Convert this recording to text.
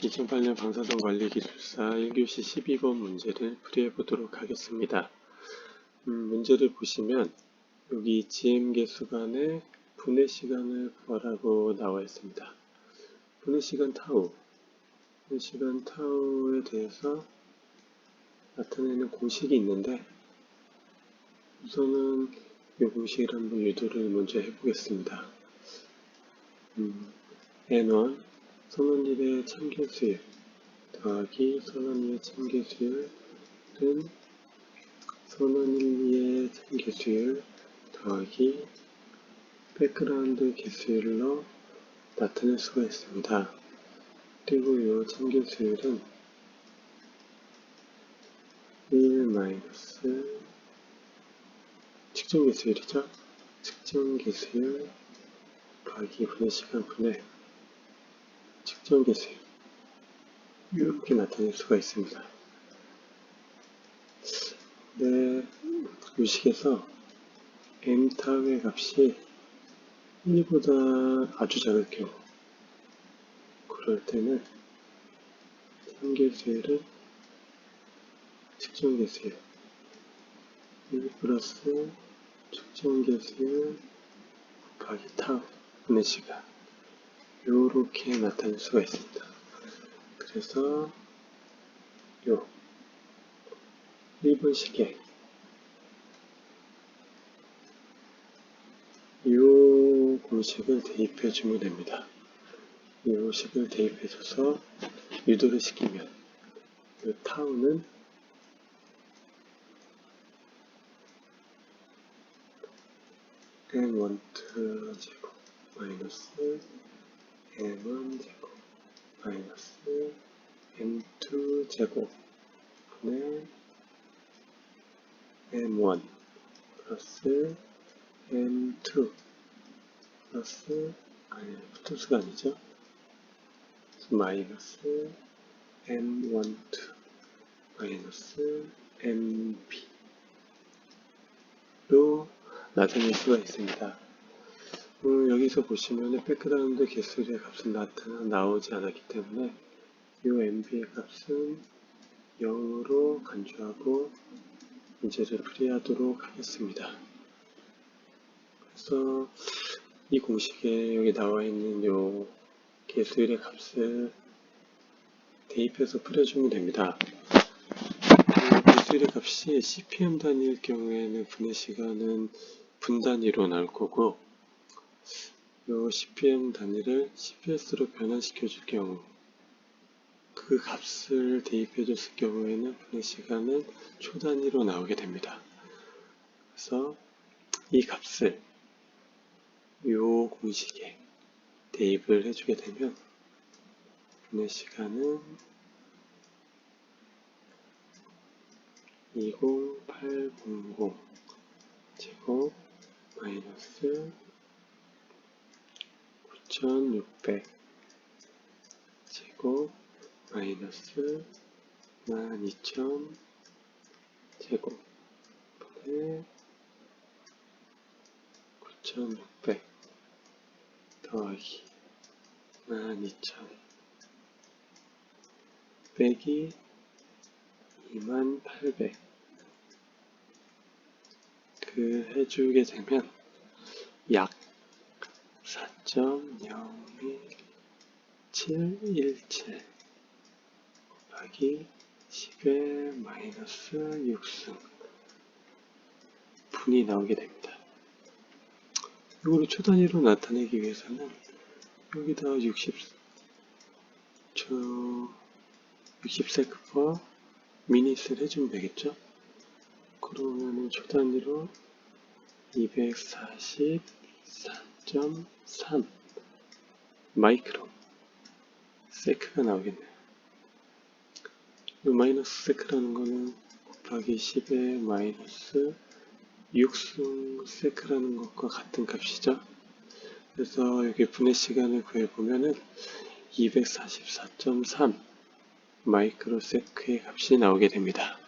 2008년 방사선 관리 기술사 1교시 12번 문제를 풀이해 보도록 하겠습니다. 음, 문제를 보시면 여기 GM 개수간의 분해 시간을 구하라고 나와 있습니다. 분해 시간 타우, 분해 시간 타우에 대해서 나타내는 공식이 있는데 우선은 이 공식을 한번 유도를 먼저 해보겠습니다. 음, N1 선원일의 참개수율 더하기 선원일의 참개수율은 선원일의 참개수율 더하기 백그라운드 개수율로 나타낼 수가 있습니다. 그리고 이 참개수율은 1 마이너스 측정 개수율이죠. 측정 개수율 더하기 분해 시간 분해 측정 개수율 이렇게 나타낼 수가 있습니다. 네, 유식에서 m 타의 값이 1보다 아주 작을 경우 그럴 때는 참개수율은 측정 개수율 1 플러스 측정 개수율 곱하기 타우 분의 시간 요렇게 나타낼 수가 있습니다. 그래서 요 1번 시계 요 공식을 대입해 주면 됩니다. 요 식을 대입해 줘서 유도를 시키면 요 타우는 n1 제곱 마이너스 n1 제곱 마이너스 n2 제곱 분의 n1 플러스 n2 플러스 아니 플러스가 아니죠 마이너스 n12 마이너스 nb로 나타낼 수가 있습니다. 음, 여기서 보시면 백그라운드 개수의 값은 나타나 나오지 않았기 때문에 이 MB의 값은 0으로 간주하고 문제를 풀이하도록 하겠습니다. 그래서 이 공식에 여기 나와 있는 요 개수일의 값을 대입해서 풀어주면 됩니다. 그 개수일의 값이 CPM 단위일 경우에는 분해 시간은 분 단위로 나올 거고 요 CPM 단위를 CPS로 변환시켜 줄 경우 그 값을 대입해 줬을 경우에는 분해 시간은 초 단위로 나오게 됩니다. 그래서 이 값을 요 공식에 대입을 해주게 되면 분해 시간은 20800 제곱 마이너스 9600 제곱 마이너스 12000 제곱 분의 9600 더하기 12000 빼기 2800 그 해주게 되면 약 4.01717 곱하기 10의 마이너스 6승 분이 나오게 됩니다. 이거를 초단위로 나타내기 위해서는 여기다 60, 저 60세크퍼 미닛을 해주면 되겠죠? 그러면은 초단위로 244.3 마이크로 세크가 나오겠네요. 이 마이너스 세크라는 거는 곱하기 10의 마이너스 6승 세크라는 것과 같은 값이죠. 그래서 여기 분해 시간을 구해보면은 244.3 마이크로 세크의 값이 나오게 됩니다.